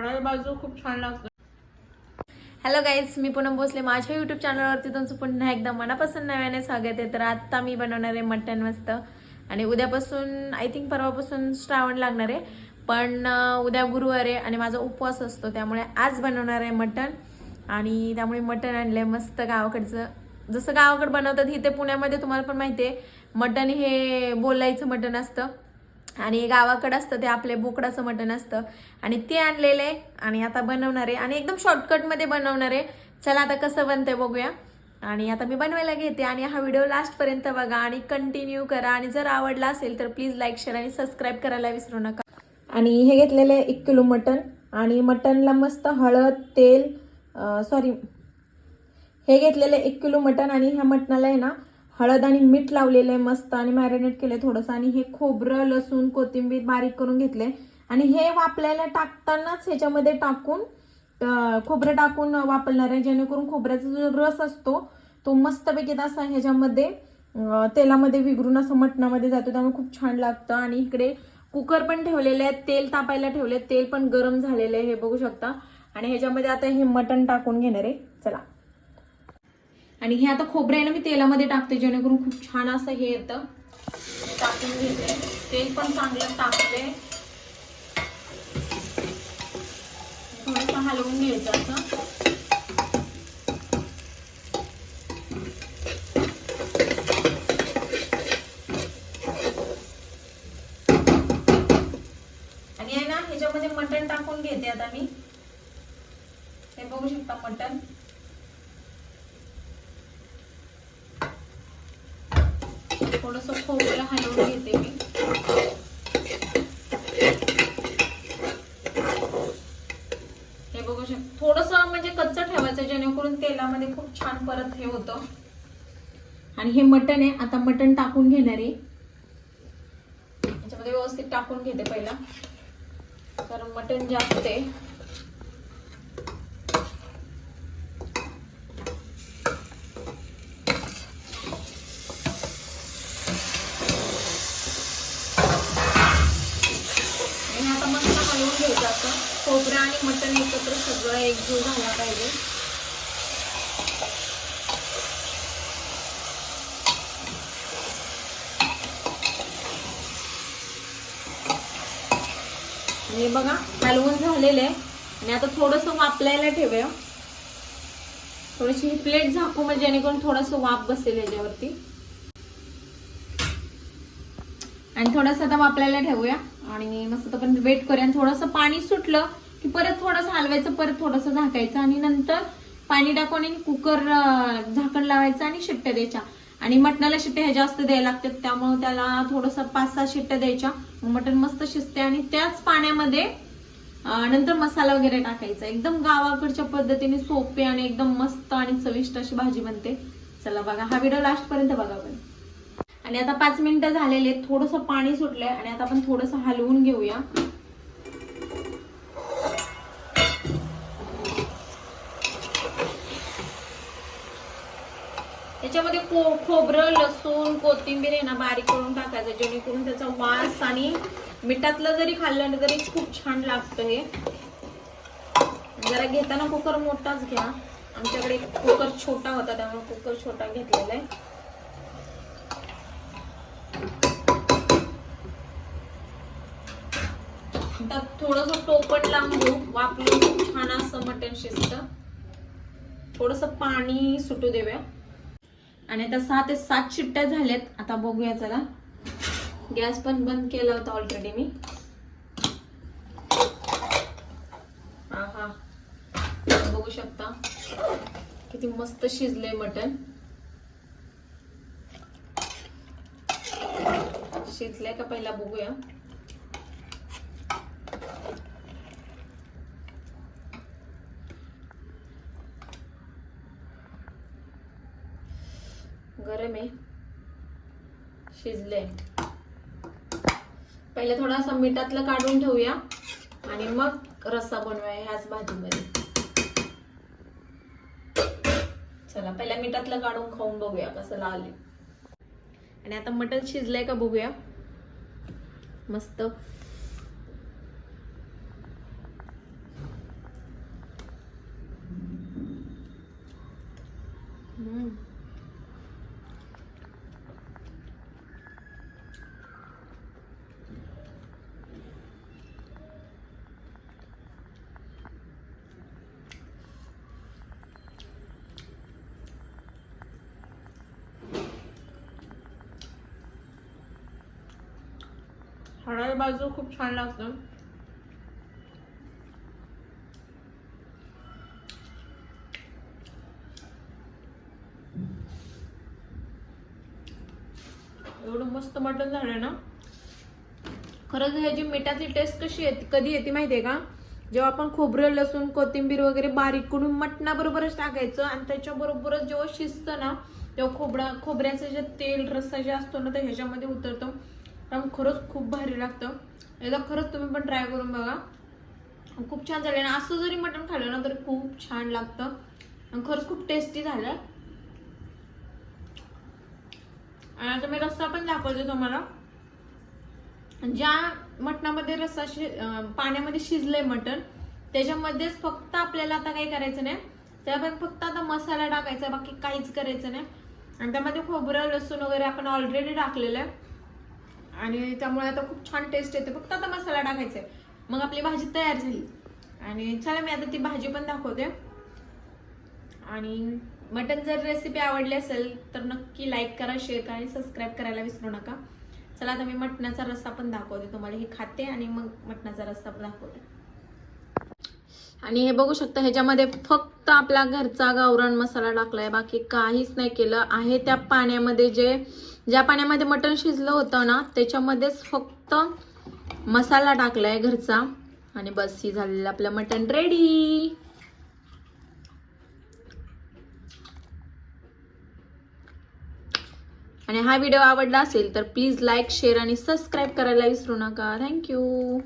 हळद बाजू खूप छान लागतो. हॅलो गाईज मी पूनम भोसले. माझ्या युट्यूब चॅनलवरती तुमचं पुन्हा एकदा मनापासून नव्याने स्वागत आहे. तर आत्ता मी बनवणार आहे मटन मस्त. आणि उद्यापासून आय थिंक परवापासून श्रावण लागणार आहे. पण उद्या गुरुवार आहे आणि माझा उपवास असतो. त्यामुळे आज बनवणार आहे मटन आणि त्यामुळे मटन आणलंय मस्त गावाकडचं. जसं गावाकडे बनवतात इथे पुण्यामध्ये तुम्हाला पण माहिती आहे. मटन हे बोलायचं मटन असतं. आणि गावाकडं असतं ते आपले बोकडाचं मटण असतं. आणि ते आणलेलं आहे आणि आता बनवणार आहे आणि एकदम शॉर्टकटमध्ये बनवणार. आहे चला आता कसं बनतंय बघूया. आणि आता मी बनवायला घेते आणि हा व्हिडिओ लास्टपर्यंत बघा आणि कंटिन्यू करा. आणि जर आवडला असेल तर प्लीज लाईक शेअर आणि सबस्क्राईब करायला विसरू नका. आणि हे घेतलेलं आहे एक किलो मटण. आणि मटणला मस्त हळद तेल सॉरी हे घेतलेलं आहे एक किलो मटण आणि ह्या मटणाला आहे ना हळद आणि मीठ लावलेलं आहे मस्त आणि मॅरिनेट केलंय थोडंसं. आणि हे खोबरं लसूण कोथिंबीर बारीक करून घेतले आणि हे वापरायला टाकतानाच ह्याच्यामध्ये टाकून खोबरं टाकून वापरणार आहे. जेणेकरून खोबऱ्याचा जो रस असतो तो मस्तपैकी असा ह्याच्यामध्ये तेलामध्ये विघरून असं मटणामध्ये जातो. त्यामुळे खूप छान लागतं. आणि इकडे कुकर पण ठेवलेले आहे तेल तापायला ठेवले तेल पण गरम झालेलं आहे हे बघू शकता. आणि ह्याच्यामध्ये आता हे मटण टाकून घेणार आहे. चला. आणि हे आता खोबरं आहे ना मी तेलामध्ये टाकते जेणेकरून खूप छान असं हे येतं. टाकून घेते. तेल पण चांगलं टाकते. थोडंसं हलवून घ्यायचं असं. आणि आहे ना ह्याच्यामध्ये मटण टाकून घेते आता मी. हे बघू शकता मटण. थोडस खोबरं हलवून घेते मी. हे बघू शक थोडस म्हणजे कच्च ठेवायचं जेणेकरून तेलामध्ये खूप छान परत हे होतं. आणि हे मटण आहे आता मटण टाकून घेणार आहे. याच्यामध्ये व्यवस्थित टाकून घेते पहिला. कारण मटण जास्त आहे आणि आता मस्त हलवून घ्यायचं असं खोबरं आणि मटण एकत्र सगळं एकजीव झाला पाहिजे. हे बघा हलवून झालेलं आहे. आणि आता थोडस वापलायला ठेवूया थोडीशी ही प्लेट झाकू म्हणजे जेणेकरून थोडस वाफ बसेल याच्यावरती. आणि थोडंसं आता वापरायला ठेवूया. आणि मस्त आपण वेट करूया. आणि थोडंसं पाणी सुटलं की परत थोडंसं हलवायचं परत थोडंसं झाकायचं आणि नंतर पाणी टाकून आणि कुकर झाकण लावायचं आणि शिट्ट्या द्यायच्या. आणि मटणाला शिट्ट्या ह्या जास्त द्यायला लागतात त्यामुळे त्याला थोडंसं पाच सहा शिट्ट्या द्यायच्या. मटण मस्त शिजते आणि त्याच पाण्यामध्ये नंतर मसाला वगैरे टाकायचा. एकदम गावाकडच्या पद्धतीने सोपे आणि एकदम मस्त आणि चविष्ट अशी भाजी बनते. चला बघा हा व्हिडिओ लास्ट पर्यंत बघा पण. आणि आता पाच मिनिटं झालेले थोडस पाणी सुटलंय आणि आता आपण थोडस हलवून घेऊया. त्याच्यामध्ये को खोबरं लसूण कोथिंबीर आहे ना बारीक करून टाकायचं जेणेकरून त्याचा वास आणि मिठातलं जरी खाल्लं तरी खूप छान लागतं हे. जरा घेताना कुकर मोठाच घ्या. आमच्याकडे कुकर छोटा होता त्यामुळे कुकर छोटा घेतलेला आहे. थोडस टोपण लांबू वापरून खूप छान असं मटण शिजत. थोडस पाणी सुटू देऊया. आणि आता सहा ते सात शिट्ट्या झाल्यात. आता बघूया चला गॅस पण बंद केला होता ऑलरेडी मी. हा बघू शकता. किती मस्त शिजलंय मटण. शिजलंय का पहिला बघूया. गरम आहे. शिजले पहिले थोडासा मिठातलं काढून ठेवूया आणि मग रस्सा बनवूया ह्याच भाजीमध्ये. चला पहिल्या मिठातलं काढून खाऊन बघूया कसं लागले आणि आता मटण शिजलंय का बघूया. मस्त. हळद बाजू खूप छान लागतं. एवढं मस्त मटण झालं ना? खरंच ह्याची मिठाची टेस्ट कशी येते कधी येते माहितीये का? जेव्हा आपण खोबरं लसूण कोथिंबीर वगैरे बारीक करून मटणाबरोबरच टाकायचं आणि त्याच्याबरोबरच जेव्हा शिजतं ना तेव्हा खोबरा खोबऱ्याचं जे तेल रस्सा जे असतो ना ते ह्याच्यामध्ये उतरतो. त्यामुळे खरंच खूप भारी लागतं. एकदा खरंच तुम्ही पण ट्राय करून बघा. खूप छान झालं. ना असं जरी मटण खाल्लं ना तरी खूप छान लागतं. आणि खरंच खूप टेस्टी झालं. आणि आता मी रस्सा पण दाखवते तुम्हाला. ज्या मटणामध्ये रस्सा शि पाण्यामध्ये शिजलंय मटण त्याच्यामध्येच फक्त आपल्याला आता काही करायचं नाही. त्यामध्ये फक्त आता मसाला टाकायचा बाकी काहीच करायचं नाही. आणि त्यामध्ये खोबरं लसूण वगैरे आपण ऑलरेडी टाकलेलं आहे. आणि त्यामुळे आता खूप छान टेस्ट येते. फक्त आता मसाला टाकायचा आहे मग आपली भाजी तयार झाली. आणि चला मी आता ती भाजी पण दाखवते. आणि मटन जर रेसिपी आवडली असेल तर नक्की लाईक करा शेअर करा आणि सबस्क्राईब करायला विसरू नका. चला आता मी मटणाचा रस्सा पण दाखवते. तुम्हाला हे खाते आणि मग मटणाचा रस्सा पण दाखवते. आणि हे बघू शकता ह्याच्यामध्ये फक्त आपला घरचा गावरान मसाला टाकलाय बाकी काहीच नाही केलं. आहे त्या पाण्यामध्ये जे ज्या पाण्यामध्ये मटण शिजलं होतं ना त्याच्यामध्येच फक्त मसाला टाकलाय घरचा. आणि बस ही झालेलं आपलं मटण रेडी आणि हा व्हिडिओ आवडला असेल तर प्लीज लाईक शेअर आणि सबस्क्राईब करायला विसरू नका. थँक्यू.